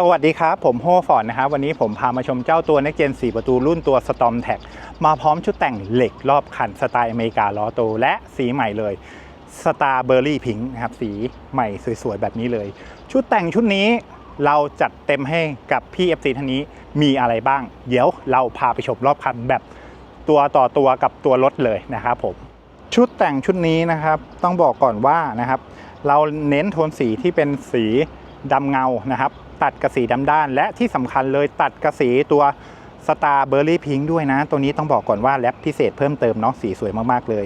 สวัสดีครับ ผมโฮฟอร์ดนะครับวันนี้ผมพามาชมเจ้าตัว Next Gen 4 ประตูรุ่นตัว Storm t a g มาพร้อมชุดแต่งเหล็กรอบคันสไตล์อเมริกาล้อโต และสีใหม่เลย Star b e r r y Pink นะครับสีใหม่สวยๆ แบบนี้เลย ชุดแต่งชุดนี้เราจัดเต็มให้กับพี่ FC ท่านนี้มีอะไรบ้าง เดี๋ยวเราพาไปชมรอบคันแบบตัวต่อตัวกับตัวรถเลยนะครับผมชุดแต่งชุดนี้นะครับต้องบอกก่อนว่านะครับเราเน้นโทนสีที่เป็นสีดำเงานะครับ ตัดกับสีดำด้าน และที่สำคัญเลยตัดกับสีตัวสตาร์เบอร์รี่พิงด้วยนะ ตัวนี้ต้องบอกก่อนว่าแรปพิเศษเพิ่มเติมเนาะสีสวยมาก ๆ เลย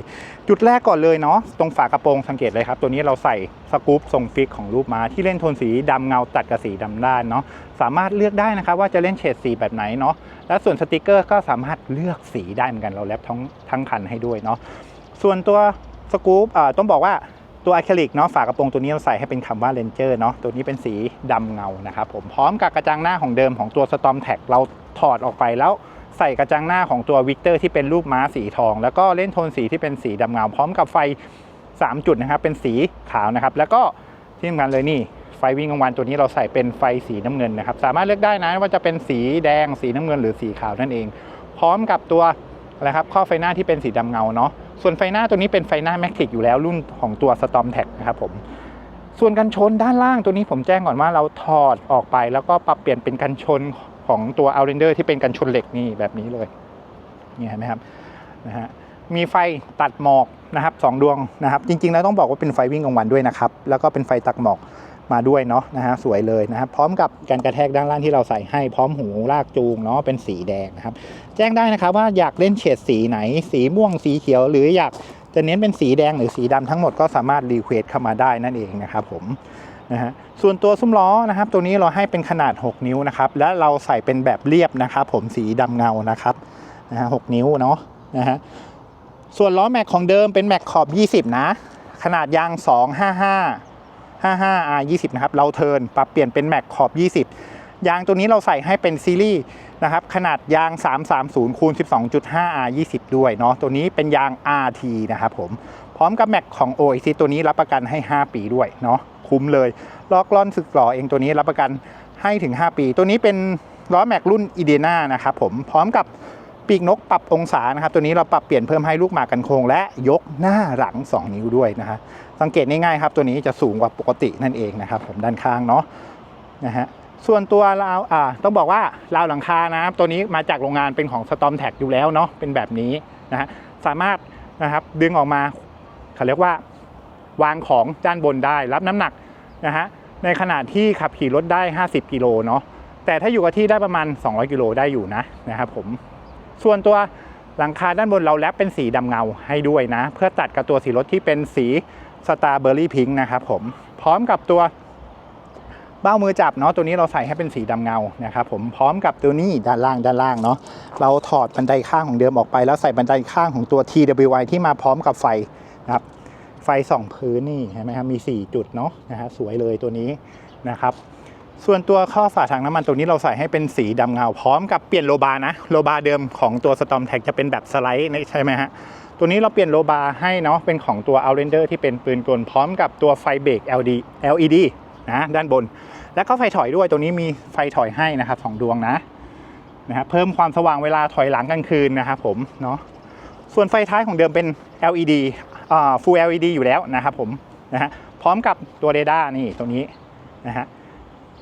จุดแรกก่อนเลยเนาะตรงฝากระโปรงสังเกตเลยครับ ตัวนี้เราใส่สกู๊ปทรงฟิกของรูปมาที่เล่นโทนสีดำเงาตัดกับสีดำด้านเนาะสามารถเลือกได้นะครับว่าจะเล่นเฉดสีแบบไหนเนาะและส่วนสติกเกอร์ก็สามารถเลือกสีได้เหมือนกันเราแรปทั้งทั้งคันให้ด้วยเนาะส่วนตัวสกู๊ปต้องบอกว่า ตัวอะคริลิกเนาะฝากระโปรงตัวนี้เราใส่ให้เป็นคำว่า Ranger เนาะตัวนี้เป็นสีดำเงานะครับผมพร้อมกับกระจังหน้าของเดิมของตัว Storm t a g เราถอดออกไปแล้วใส่กระจังหน้าของตัว Victor ที่เป็นรูปม้าสีทอง แล้วก็เล่นโทนสีที่เป็นสีดำเงา พร้อมกับไฟ 3 จุดนะครับเป็นสีขาวนะครับ แล้วก็ที่สำคัญเลยนี่ไฟวิ่งกลางวันตัวนี้เราใส่เป็นไฟสีน้ำเงินนะครับ สามารถเลือกได้นะว่าจะเป็นสีแดงสีน้ำเงินหรือสีขาวนั่นเอง พร้อมกับตัวนะครับข้อไฟหน้าที่เป็นสีดำเงาเนาะ ส่วนไฟหน้าตัวนี้เป็นไฟหน้าแมกติกอยู่แล้วรุ่นของตัว Storm t a g นะครับผมส่วนกันชนด้านล่างตัวนี้ผมแจ้งก่อนว่าเราถอดออกไปแล้วก็ปรับเปลี่ยนเป็นกันชนของตัว Outlander ที่เป็นกันชนเหล็กนี่แบบนี้เลยนี่เห็นไหมครับนะฮะมีไฟตัดหมอกนะครับสองดวงนะครับ จริงๆแล้วต้องบอกว่าเป็นไฟวิ่งกลางวันด้วยนะครับ แล้วก็เป็นไฟตัดหมอก มาด้วยเนาะนะฮะสวยเลยนะครับพร้อมกับการกระแทกด้านล่างที่เราใส่ให้พร้อมหูลากจูงเนาะเป็นสีแดงนะครับ แจ้งได้นะครับว่าอยากเล่นเฉดสีไหน สีม่วงสีเขียว หรืออยากจะเน้นเป็นสีแดงหรือสีดำทั้งหมดก็สามารถรีเควสเข้ามาได้นั่นเองนะครับผมนะฮะส่วนตัวซุ้มล้อนะครับ ตัวนี้เราให้เป็นขนาด 6 นิ้วนะครับและเราใส่เป็นแบบเรียบนะครับ ผมสีดำเงานะครับนะฮะหกนิ้วเนาะนะฮะส่วนล้อแม็กของเดิมเป็นแม็กขอบ 20 นะ ขนาดยาง 255 55 R 20นะครับ เราเทิร์นปรับเปลี่ยนเป็นแม็กขอบ 20 ยางตัวนี้เราใส่ให้เป็นซีรีส์นะครับ ขนาดยาง 330คูณ12.5 R 20ด้วยเนาะ ตัวนี้เป็นยาง RT นะครับผม พร้อมกับแม็กของ OIC ตัวนี้รับประกันให้ 5 ปีด้วยเนาะ คุ้มเลยล้อกล้อนสึกหล่อเองตัวนี้รับประกันให้ถึง 5 ปี ตัวนี้เป็นล้อแม็กรุ่นอีเดนานะครับผม พร้อมกับ ปีกนกปรับองศานะครับ ตัวนี้เราปรับเปลี่ยนเพิ่มให้ลูกหมากกันโค้งและยกหน้าหลัง 2 นิ้วด้วยนะฮะสังเกตง่ายๆครับตัวนี้จะสูงกว่าปกตินั่นเองนะครับ ผมด้านข้างเนาะนะฮะส่วนตัวราวอ่าต้องบอกว่าราวหลังคานะครับตัวนี้มาจากโรงงานเป็นของ Storm t a g อยู่แล้วเนาะเป็นแบบนี้นะฮะสามารถนะครับดึงออกมาเขาเรียกว่าวางของด้านบนได้รับน้ำหนักนะฮะในขณะที่ขับขี่รถได้ 50 กิโลเนาะแต่ถ้าอยู่กับที่ได้ประมาณ 200 กิโลได้อยู่นะนะครับผม ส่วนตัวหลังคาด้านบนเราแลปเป็นสีดำเงาให้ด้วยนะ เพื่อตัดกับตัวสีรถที่เป็นสีสตาร์เบอร์รี่พิงค์นะครับผมพร้อมกับตัวเบ้ามือจับเนาะตัวนี้เราใส่ให้เป็นสีดำเงานะครับผมพร้อมกับตัวนี้ด้านล่างด้านล่างเนาะเราถอดบันไดข้างของเดิมออกไป แล้วใส่บันไดข้างของตัว TWY ที่มาพร้อมกับไฟนะครับไฟส่องพื้นนี่เห็นไหมครับมี 4 จุดเนาะนะฮะสวยเลยตัวนี้นะครับ ส่วนตัวข้อฝาถังน้ำมันตัวนี้เราใส่ให้เป็นสีดำเงาพร้อมกับเปลี่ยนโลบานะโลบาเดิมของตัว Storm t a g จะเป็นแบบสไลด์ใช่ไหมฮะตัวนี้เราเปลี่ยนโลบาให้เนาะเป็นของตัว Outlander ที่เป็นปืนกลพร้อมกับตัวไฟเบรก LD LED นะด้านบน แล้วก็ไฟถอยด้วยตัวนี้มีไฟถอยให้นะครับสองดวงนะนะฮะเพิ่มความสว่างเวลาถอยหลังกลางคืนนะครับผมเนาะส่วนไฟท้ายของเดิมเป็น LED อ่า Full LED อยู่แล้วนะครับผมนะฮะพร้อมกับตัวเรดาร์นี่ตรงนี้นะฮะ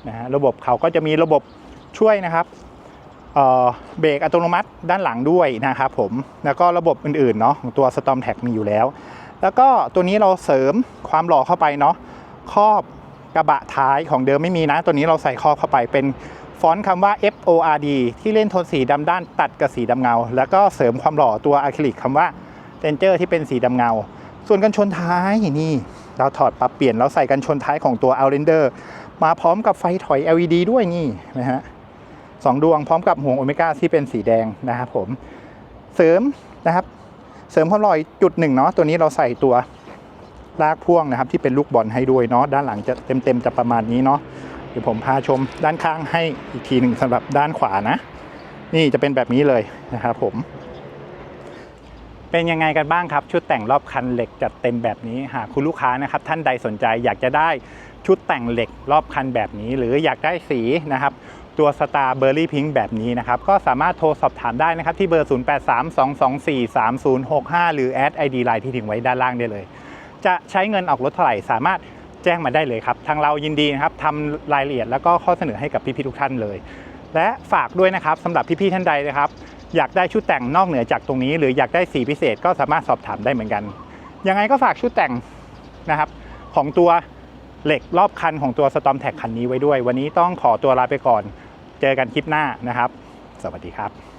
นะฮะระบบเขาก็จะมีระบบช่วยนะครับเบรกอัตโนมัติด้านหลังด้วยนะครับผมแล้วก็ระบบอื่นๆเนาะของตัว Storm t a g มีอยู่แล้ว แล้วก็ตัวนี้เราเสริมความหล่อเข้าไปเนาะครอบกระบะท้ายของเดิมไม่มีนะ ตัวนี้เราใส่ครอบเข้าไปเป็นฟอนต์คำว่า F O R D ที่เล่นโทนสีดำด้านตัดกับสีดำเงา แล้วก็เสริมความหล่อตัวอะคริลิกคำว่า Ranger ที่เป็นสีดำเงา ส่วนกันชนท้ายนี่เราถอดปรับเปลี่ยนเราใส่กันชนท้ายของตัว Outlander มาพร้อมกับไฟถอย LED ด้วยนี่นะฮะสองดวงพร้อมกับห่วงโอเมก้าที่เป็นสีแดงนะครับผมเสริมนะครับ เสริมความลอยจุดหนึ่งเนาะตัวนี้เราใส่ตัวลากพ่วงนะครับ ที่เป็นลูกบอลให้ด้วยเนาะด้านหลังจะเต็มๆจะประมาณนี้เนาะเดี๋ยวผมพาชมด้านข้างให้อีกทีหนึ่งสำหรับด้านขวานะ นี่จะเป็นแบบนี้เลยนะครับผม เป็นยังไงกันบ้างครับ ชุดแต่งรอบคันเหล็กจัดเต็มแบบนี้หากคุณลูกค้านะครับ ท่านใดสนใจอยากจะได้ชุดแต่งเหล็กรอบคันแบบนี้ หรืออยากได้สีนะครับตัวสตาร์เบอร์รี่พิงค์แบบนี้นะครับ ก็สามารถโทรสอบถามได้นะครับ ที่เบอร์ 0832243065 หรือแอด ID Line ที่ทิ้งไว้ด้านล่างได้เลย จะใช้เงินออกรถเท่าไหร่สามารถแจ้งมาได้เลยครับ ทางเรายินดีนะครับทำรายละเอียดแล้วก็ข้อเสนอให้กับพี่ๆทุกท่านเลย และฝากด้วยนะครับสำหรับพี่ๆท่านใดนะครับ อยากได้ชุดแต่งนอกเหนือจากตรงนี้ หรืออยากได้สีพิเศษก็สามารถสอบถามได้เหมือนกัน ยังไงก็ฝากชุดแต่งนะครับ ของตัวเหล็กรอบคันของตัวสตอมแท็กคันนี้ไว้ด้วย วันนี้ต้องขอตัวลาไปก่อน เจอกันคลิปหน้านะครับ สวัสดีครับ